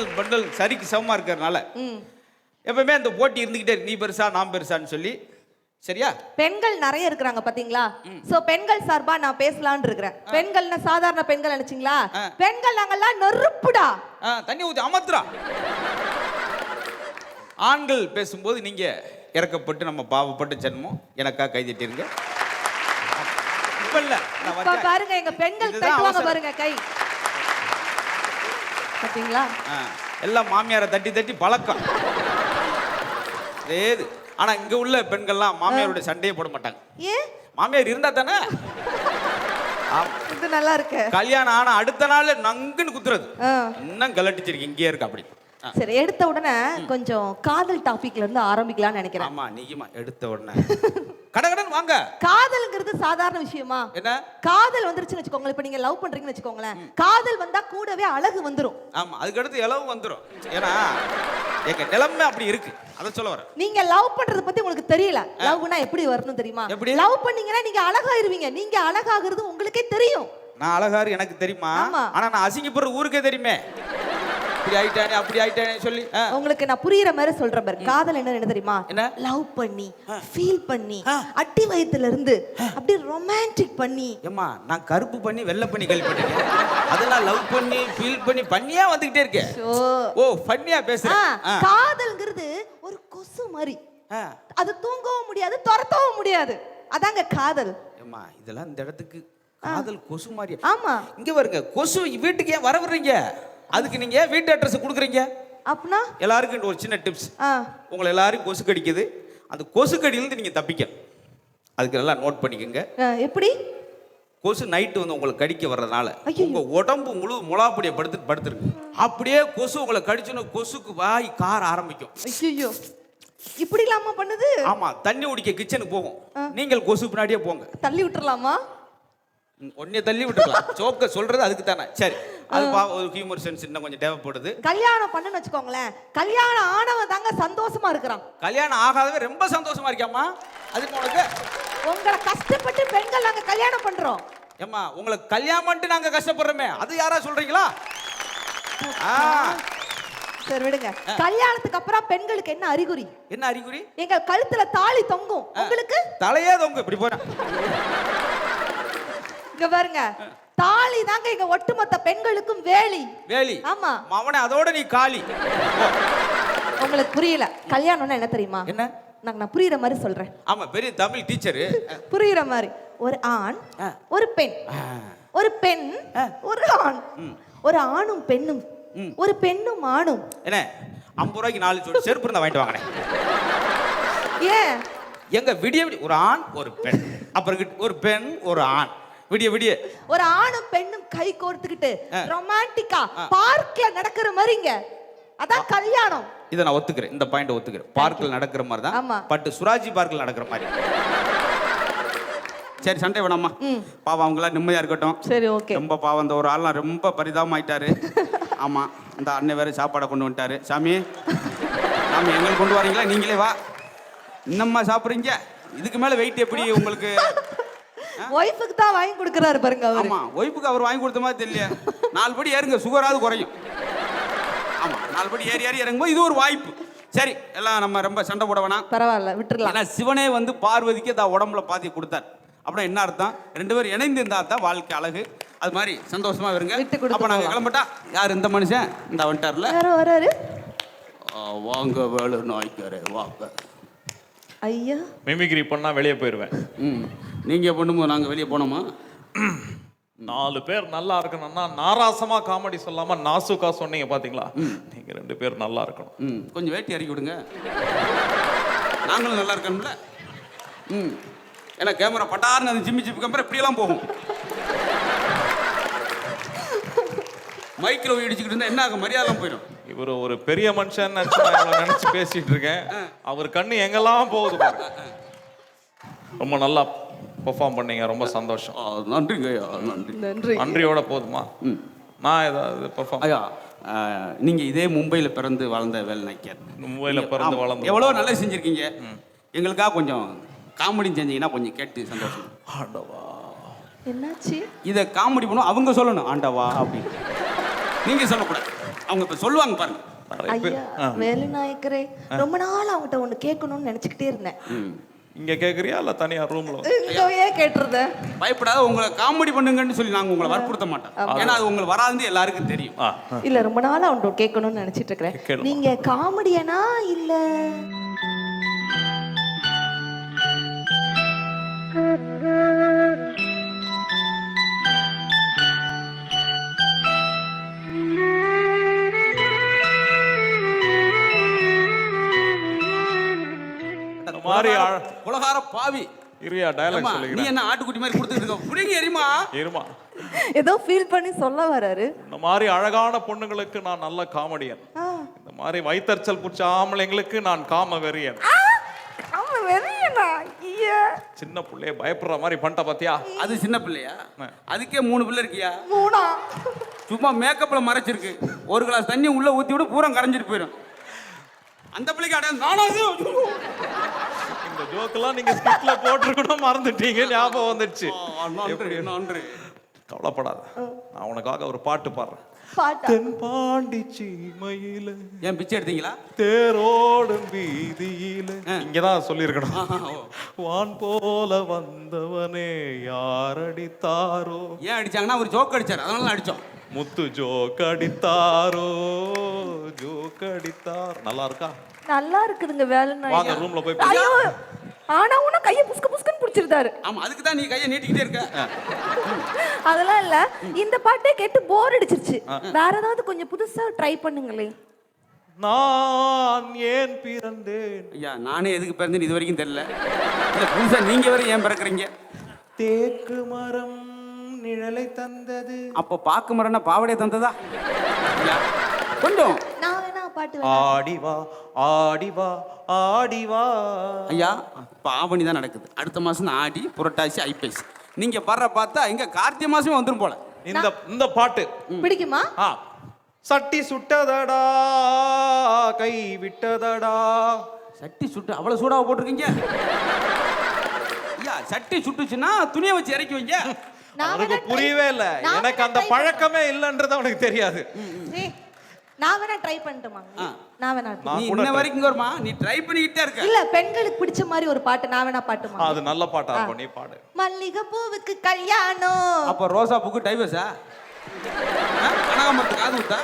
ஆண்கள் பெண்கள் சரிக்கு சமமா இருக்கிறதுனால ம். எப்பவுமே அந்த போட்டி இருந்துகிட்டே இருக்கு நீ பெருசா நான் பெருசான்னு சொல்லி. சரியா? பெண்கள் நிறைய இருக்கிறாங்க பாத்தீங்களா? சோ பெண்கள் சார்பா நான் பேசலாம்னு இருக்கிறேன். பெண்கள்னா சாதாரண பெண்கள் நினைச்சீங்களா. பெண்கள் நாங்கெல்லாம் நெருப்புடா. தண்ணி ஊத்தி அமர்த்துறா ஆண்கள் பேசும்போது நீங்க இறக்கப்பட்டு நம்ம பாவப்பட்ட ஜென்மம். எனக்கா கை தட்டிருங்க இப்ப இல்ல. பாருங்க எங்க பெண்கள். பாருங்க கை. பாத்தீங்களா? ஆ, எல்லாம் மாமியாரை தட்டி தட்டி பழக்கம். ஏது ஆனா இங்க உள்ள பெண்கள்லாம் மாமியாரோட சண்டையே போட மாட்டாங்க. ஏன் மாமியார் இருந்தா தானே. இது நல்லா இருக்கு. கல்யாணம் ஆனா அடுத்த நாள் நங்குன்னு குத்துறது. இன்னும் கலட்டிச்சிருக்கு. இங்கேயே இருக்கு அப்படி. சரி எடுத்த உடனே கொஞ்சம் காதல் டாபிக்ல இருந்து ஆரம்பிக்கலாம்னு நினைக்கிறேன். ஆமா நீயுமா எடுத்த உடனே. கடகடன் வாங்க. காதல்ங்கிறது சாதாரண விஷயமா? என்ன? காதல் வந்துருச்சுன்னு வச்சுக்கோங்களேன். இப்ப நீங்க லவ் பண்றீங்கன்னு வச்சுக்கோங்களேன். காதல் வந்தா கூடவே அழகு வந்துரும். ஆமா அதுக்கு அடுத்து இளவு வந்துரும். ஏன்னா எங்க நிலைமை அப்படி இருக்கு. அதை சொல்ல வரேன். நீங்க லவ் பண்றத பத்தி உங்களுக்கு தெரியல. லவ்னா எப்படி வரணும் தெரியுமா? எப்படி? லவ் பண்ணீங்கன்னா நீங்க அழகாயிருவீங்க. நீங்க அழகாகிறது உங்களுக்கே தெரியும். நான் அழகாரு எனக்கு தெரியுமா. ஆனா நான் அசிங்கப்படுற ஊருக்கே தெரியுமே. இப்படி ஆயிட்டானே அப்படி ஆயிட்டானே சொல்லி. உங்களுக்கு நான் புரியுற மாதிரி சொல்றேன் பாரு. காதல் என்ன என்ன தெரியுமா? என்ன? லவ் பண்ணி ஃபீல் பண்ணி அட்டி வயத்துல இருந்து அப்படியே ரொமான்டிக் பண்ணி. ஏம்மா நான் கருப்பு பண்ணி வெள்ளை பண்ணி கழிப்பட்டேன் அதெல்லாம் லவ் பண்ணி ஃபீல் பண்ணி பண்ணியா வந்துகிட்டே இருக்கேன் ஓ ஓ பண்ணியா பேசுறேன். காதல்ங்கிறது ஒரு கொசு மாதிரி. அது தூங்கவும் முடியாது துரத்தவும் முடியாது. அதாங்க காதல். ஏம்மா இதெல்லாம் இந்த இடத்துக்கு காதல் கொசு மாதிரி ஆமா. இங்க வருங்க கொசு வீட்டுக்கு ஏன் வர விடுறீங்க. அதுக்கு நீங்க வீட்டு அட்ரஸ் கொடுக்குறீங்க? அப்படின்னா எல்லாருக்கும் ஒரு சின்ன டிப்ஸ் உங்களை எல்லாரும் கொசு கடிக்குது அந்த கொசு கடியிலிருந்து நீங்க தப்பிக்க அதுக்கு நல்லா நோட் பண்ணிக்கோங்க. எப்படி? கொசு நைட்டு வந்து உங்களை கடிக்க வர்றதுனால. உங்க உடம்பு முழு முலாப்படியை படுத்து படுத்துருக்கு. அப்படியே கொசு உங்களை கடிச்சுன்னு கொசுக்கு வாய் கார ஆரம்பிக்கும். ஐயோ இப்படி இல்லாம பண்ணுது? ஆமா தண்ணி குடிக்க கிச்சனுக்கு போகும். நீங்கள் கொசு பின்னாடியே போங்க. தள்ளி விட்டுறலாமா? ஒன்னே தள்ளி விட்டுக்கலாம் சோக்க சொல்றது அதுக்கு தானே. சரி. அது பா ஒரு ஹியூமர் சென்ஸ் இன்னும் கொஞ்சம் தேவைப்படுது கல்யாணம் பண்ணுன்னு வச்சுக்கோங்களேன். கல்யாணம் ஆனவன் தாங்க சந்தோஷமா இருக்கிறான். கல்யாணம் ஆகாதவே ரொம்ப சந்தோஷமா இருக்கியாம்மா? அதுக்கு உனக்கு உங்களை கஷ்டப்பட்டு பெண்கள் நாங்க கல்யாணம் பண்றோம். ஏம்மா உங்களை கல்யாணம் பண்ணிட்டு நாங்க கஷ்டப்படுறோமே. அது யாரா சொல்றீங்களா? ஆ. சரி விடுங்க. கல்யாணத்துக்கு அப்புறம் பெண்களுக்கு என்ன அறிகுறி? என்ன அறிகுறி? எங்க கழுத்துல தாலி தொங்கும். உங்களுக்கு? தலையே தொங்கு இப்படி போறேன். இங்க பாருங்க. தாலி தாங்க எங்க ஒட்டுமொத்த பெண்களுக்கும் வேலி. வேலி. ஆமா. அவனை அதோட நீ காலி. ஓ, உங்களுக்கு புரியல. கல்யாணம்னா என்ன தெரியுமா? என்ன? நாங்க நான் புரியுற மாதிரி சொல்றேன். ஆமா பெரிய தமிழ் டீச்சரு புரியுற மாதிரி. ஒரு ஆண். ஒரு பெண். ஒரு பெண் ஒரு ஆண். ஒரு ஆணும் பெண்ணும். ஒரு பெண்ணும் ஆணும். என்ன? ஐம்பது ரூபாய்க்கு நாலு சொல்லி செருப்பு இருந்தா வாங்கிட்டு வாங்கினேன் ஏன்? எங்க விடிய ஒரு ஆண் ஒரு பெண். அப்புறம் ஒரு பெண் ஒரு ஆண். விடிய விடிய. ஒரு ஆணும் பெண்ணும் கை கோர்த்துக்கிட்டு. ரொமான்டிக்கா பார்க்ல நடக்கிற மாதிரிங்க. அதான் கல்யாணம். இதை நான் ஒத்துக்கிறேன். இந்த பாயிண்ட் ஒத்துக்கிறேன். பார்க்கில் நடக்கிற மாதிரி தான். பட் சுராஜி பார்க்கில் நடக்கிற மாதிரி. சரி சண்டை வேணாமா? பாவம் அவங்களாம் நிம்மதியா இருக்கட்டும். சரி ஓகே. ரொம்ப பாவம் இந்த ஒரு ஆள்லாம் ரொம்ப பரிதாபம் ஆயிட்டாரு. ஆமா இந்த அண்ணன் வேற சாப்பாடை கொண்டு வந்துட்டாரு. சாமி சாமி எங்களுக்கு கொண்டு வரீங்களா? நீங்களே வா. இன்னம்மா சாப்பிட்றீங்க? இதுக்கு மேல வெயிட் எப்படி உங்களுக்கு? ஒய்ஃபுக்கு தான் வாங்கி கொடுக்கறாரு பாருங்க அவரு. ஆமா ஒய்ஃபுக்கு அவர் வாங்கி கொடுத்த மாதிரி தெரியல நாலு படி ஏறுங்க சுகராவது குறையும். ஆமா நாலு படி ஏறி ஏறி இறங்கும்போது இது ஒரு வாய்ப்பு. சரி எல்லாம் நம்ம ரொம்ப சண்டை போட வேணாம். பரவாயில்ல விட்டுறலாம். ஏன்னா சிவனே வந்து பார்வதிக்கு தான் உடம்புல பாதி கொடுத்தார். அப்படின்னா என்ன அர்த்தம்? ரெண்டு பேரும் இணைந்து இருந்தா தான் வாழ்க்கை அழகு. அது மாதிரி சந்தோஷமா இருங்க. அப்ப நாங்க. கிளம்பட்டா யார் இந்த மனுஷன்? இந்த வந்துட்டார்ல யாரோ வராரு? வாங்க வேலு நாய்க்காரே வாங்க. ஐயா. மிமிக்ரி பண்ணா வெளியே போயிடுவேன் ம். நீங்க பண்ணும்போது நாங்க வெளியே போனோமா? நாலு பேர் நல்லா இருக்கணும்னா நாராசமா காமெடி சொல்லாம நாசுக்கா சொன்னீங்க பாத்தீங்களா? நீங்க ரெண்டு பேர் நல்லா இருக்கணும். ம். கொஞ்சம் வேட்டி இறக்கி விடுங்க. நாங்களும் நல்லா இருக்கணும்ல. ம். ஏன்னா கேமரா பட்டார்னு அது ஜிம்மி ஜிம்மி கேமரா இப்படியெல்லாம் போகும். மைக்ரோ இடிச்சுக்கிட்டு இருந்தா என்ன ஆகும்? மரியாதை போயிடும். இவர் ஒரு பெரிய மனுஷன் நினைச்சு பேசிட்டு இருக்கேன். அவர் கண்ணு எங்கெல்லாம் போகுது ரொம்ப நல்லா பெர்ஃபார்ம் பண்ணீங்க ரொம்ப சந்தோஷம். ஆ, நன்றிங்க ஐயா நன்றி. நன்றி. நன்றியோட போதுமா? நான் ஏதாவது பெர்ஃபார்ம் ஐயா ஆ, நீங்க இதே மும்பையில பிறந்து வளர்ந்த வேலை நாய்க்கார் மும்பையில பிறந்து. வளர்ந்து எவ்வளோ நல்லா செஞ்சிருக்கீங்க. எங்களுக்காக கொஞ்சம் காமெடி செஞ்சீங்கன்னா கொஞ்சம் கேட்டு சந்தோஷம். ஆண்டவா. என்னாச்சு? இதை காமெடி பண்ணும் அவங்க சொல்லணும் ஆண்டவா அப்படின்னு. நீங்க சொல்லக்கூடாது. அவங்க இப்ப சொல்லுவாங்க பாருங்க. ஐயா வேலு நாயக்கரே ரொம்ப நாள் அவங்ககிட்ட ஒண்ணு கேட்கணும்னு நினைச்சுக்கிட்டே இருந்தேன். இங்க கேக்குறியா இல்ல தனியா ரூம்ல இங்கேயே கேட்டிருந்தேன் பயப்படாத உங்களை காமெடி பண்ணுங்கன்னு சொல்லி நாங்க உங்களை வற்புறுத்த மாட்டோம். ஏன்னா அது உங்களுக்கு வராதுன்னு எல்லாருக்கும் தெரியும். இல்ல ரொம்ப நாள் அவன்கிட்ட கேட்கணும்னு நினைச்சிட்டு இருக்கிறேன். நீங்க காமெடியனா இல்ல? மாதிரி உலகார பாவி. இருயா டயலாக் நீ என்ன ஆட்டுக்குட்டி மாதிரி கொடுத்துட்டு இருக்க? புடிங்க எரிமா இருமா ஏதோ ஃபீல் பண்ணி சொல்ல வராரு. இந்த மாதிரி அழகான பொண்ணுங்களுக்கு நான் நல்ல காமெடியன். இந்த மாதிரி வைத்தறிச்சல் பிடிச்ச ஆம்பளைங்களுக்கு நான் காம வெறியன் சின்ன புள்ளைய பயப்படுற மாதிரி பண்ணிட்ட பாத்தியா? அது சின்ன பிள்ளையா? அதுக்கே மூணு பிள்ளை இருக்கியா? மூணா? சும்மா மேக்கப்ல மறைச்சிருக்கு. ஒரு கிளாஸ் தண்ணி உள்ள ஊத்தி விட பூரா கரைஞ்சிட்டு போயிடும். அந்த பிள்ளைக்கு அடையாளம் ஜோக்கெல்லாம் நீங்க ஸ்கிட்ல போட்டிருக்கணும் மறந்துட்டீங்க ஞாபகம் வந்துடுச்சு நன்றி கவலைப்படாத. நான் உனக்காக ஒரு பாட்டு பாடுறேன். பாட்டா? தென்பாண்டி சீமையில ஏன் பிச்சை எடுத்தீங்களா? தேரோடும் வீதியில. இங்கதான் சொல்லியிருக்கணும். வான் போல வந்தவனே யாரடித்தாரோ? ஏன் அடிச்சாங்கன்னா ஒரு ஜோக் அடிச்சாரு. அதனால தான் அடிச்சோம். முத்து ஜோக் அடித்தாரோ? ஜோக் அடித்தார். நல்லா இருக்கா? நல்லா இருக்குதுங்க வேலை வாங்க ரூம்ல போய் ஆனா உன கைய புஸ்க புஸ்கன்னு புடிச்சிருந்தாரு. ஆமா அதுக்கு தான் நீ கையை நீட்டிக்கிட்டே இருக்க. அதெல்லாம் இல்ல. இந்த பாட்டே கேட்டு போர் அடிச்சிருச்சு. வேற ஏதாவது கொஞ்சம் புதுசா ட்ரை பண்ணுங்களே. நான் ஏன் பிறந்தேன்? ஐயா நானே எதுக்கு பிறந்தேன்னு இது வரைக்கும் தெரியல. இல்ல புதுசா நீங்க வேற ஏன் பிறக்குறீங்க? தேக்கு மரம் நிழலை தந்தது. அப்போ பாக்கு மரம்னா பாவடை தந்ததா? கொஞ்சம். நான் பாட்டு வேணா ஆடி வா ஆடி வா ஆடி வா ஐயா பாவணி தான் நடக்குது. அடுத்த மாசம் தான் ஆடி புரட்டாசி ஐப்பசி. நீங்க படுற பார்த்தா இங்க கார்த்திகை மாசமே வந்துரும் போல. இந்த இந்த பாட்டு. பிடிக்குமா? ஆ. சட்டி சுட்டதடா கை விட்டதடா. சட்டி சுட்டு அவ்வளவு சூடாக போட்டிருக்கீங்க. ஐயா சட்டி சுட்டுச்சுன்னா துணியை வச்சு இறக்கி வைங்க. அவனுக்கு புரியவே இல்ல. எனக்கு அந்த பழக்கமே இல்லைன்றது அவனுக்கு தெரியாது. நான் வேணா ட்ரை பண்ணட்டுமா. நான் வேணா நீ இன்ன try- வரைக்கும் வருமா நீ ட்ரை பண்ணிக்கிட்டே இருக்க. இல்ல பெண்களுக்கு பிடிச்ச மாதிரி ஒரு பாட்டு நான் வேணா பாட்டுமா அது நல்ல பாட்டா இருக்கும். நீ பாடு. மல்லிகை பூவுக்கு கல்யாணம். அப்போ ரோசா பூக்கு டைவர்ஸா கனகாமரத்துக்கு காது விட்டா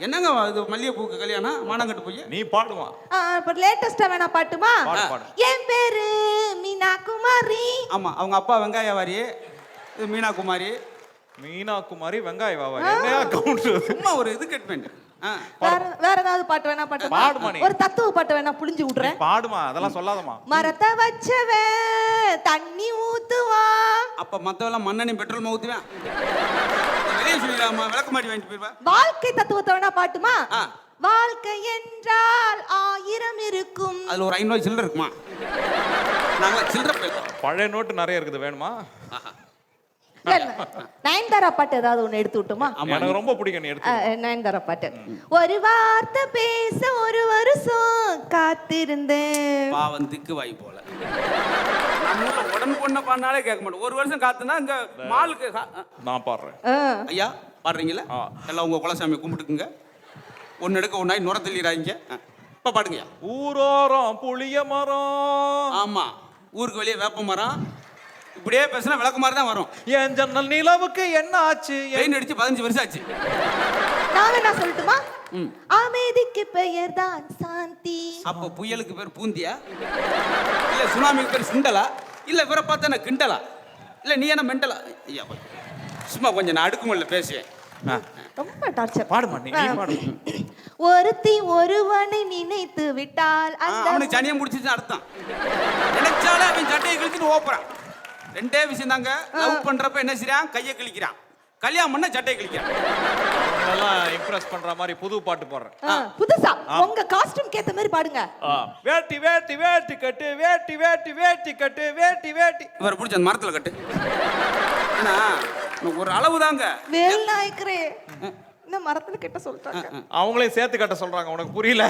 என்னங்க இது மல்லிகைப்பூக்கு கல்யாணம்? மானங்கட்டு போய் நீ பாடுமா ஆ, இப்ப லேட்டஸ்டா வேணா பாட்டுமா? பாடு, பாடு. என் பேரு மீனா குமாரி ஆமா அவங்க அப்பா வெங்காயவாரி. இது மீனா குமாரி மீனா குமாரி வெங்காய வாவா என்னையா கவுண்டர் சும்மா ஒரு இது கட்மெண்ட் வேற வேற ஏதாவது பாட்டு வேணா பாட்டுமா பாடுமா நீ. ஒரு தத்துவ பாட்டு வேணா புளிஞ்சு விடுறேன் பாடுமா அதெல்லாம் சொல்லாதமா மரத்தை வச்சவன் தண்ணி ஊத்துவான் அப்ப மத்தவெல்லாம் மண்ணெண்ணெய் பெட்ரோல் ஊத்துவேன் வெளியே சொல்லிடலாமா விளக்கமாடி வாங்கிட்டு போயிருவேன் வாழ்க்கை தத்துவத்தை வேணா பாட்டுமா? ஆ. வாழ்க்கை என்றால் ஆயிரம் இருக்கும். அதுல ஒரு ஐநூறு சில்லறை இருக்குமா? நாங்களா சில்லறை பழைய நோட்டு நிறைய இருக்குது வேணுமா. நயன்தாரா பாட்டு ஏதாவது ஒண்ணு எடுத்து விட்டுமா? எனக்கு ரொம்ப பிடிக்கும் நயன்தாரா பாட்டு. ஒரு வார்த்தை பேச ஒரு வருஷம் காத்திருந்தேன். பாவம் திக்கு வாய் போல உடம்பு பொண்ணை பண்ணாலே கேட்க மாட்டோம். ஒரு வருஷம் காத்துனா இங்க மாலுக்கு கா- நான் பாடுறேன். ஐயா பாடுறீங்களா. எல்லாம் உங்க குலசாமி கும்பிட்டுக்குங்க. ஒன்னு எடுக்க ஒன்னாய் நுர தள்ளிடுறாங்க இப்ப பாடுங்கய்யா. ஊரோரம் புளிய மரம். ஆமா. ஊருக்கு வெளியே வேப்ப மரம் இப்படியே பேசினா விளக்கு மாதிரி தான் வரும். என் ஜன்னல் நிலவுக்கு என்ன ஆச்சு? பெயின் அடிச்சு பதினஞ்சு வருஷம் ஆச்சு. நான் வேணா சொல்லட்டுமா. அமைதிக்கு பெயர் தான் சாந்தி. அப்போ புயலுக்கு பேர் பூந்தியா? இல்ல சுனாமிக்கு பேர் சிண்டலா? இல்ல இவரை பார்த்தா நான் கிண்டலா? இல்ல நீ என்ன மெண்டலா? ஐயா. சும்மா கொஞ்சம் நான் அடுக்குமல்ல பேசுவேன். ரொம்ப டார்ச்சர் பாடுமா நீ? நீ பாடு. ஒருத்தி ஒருவனை நினைத்து விட்டால் அந்த அவனுக்கு சனியம் முடிச்சிச்சு அர்த்தம். நினைச்சாலே அவன் சட்டையை கிழிச்சிட்டு ஓப்புறான். ரெண்டே விஷயம் தாங்க லவ் பண்றப்ப என்ன செய்றான்? கையை கிழிக்கிறான். கல்யாணம் பண்ண சட்டையை கிழிக்கிறான். அவங்களெல்லாம் இம்ப்ரெஸ் பண்ற மாதிரி புது பாட்டு பாடுறேன். புதுசா? உங்க காஸ்டியூம் ஏத்த மாதிரி பாடுங்க. வேட்டி வேட்டி வேட்டி கட்டு வேட்டி வேட்டி வேட்டி கட்டு வேட்டி வேட்டி. இவரை பிடிச்ச அந்த மரத்துல கட்டு. ஏன்னா ஒரு அளவு தாங்க வேல் நாயக்கரே இந்த மரத்துல கிட்ட சொல்லிட்டாங்க. அவங்களையும் சேர்த்து கட்ட சொல்றாங்க உனக்கு புரியல?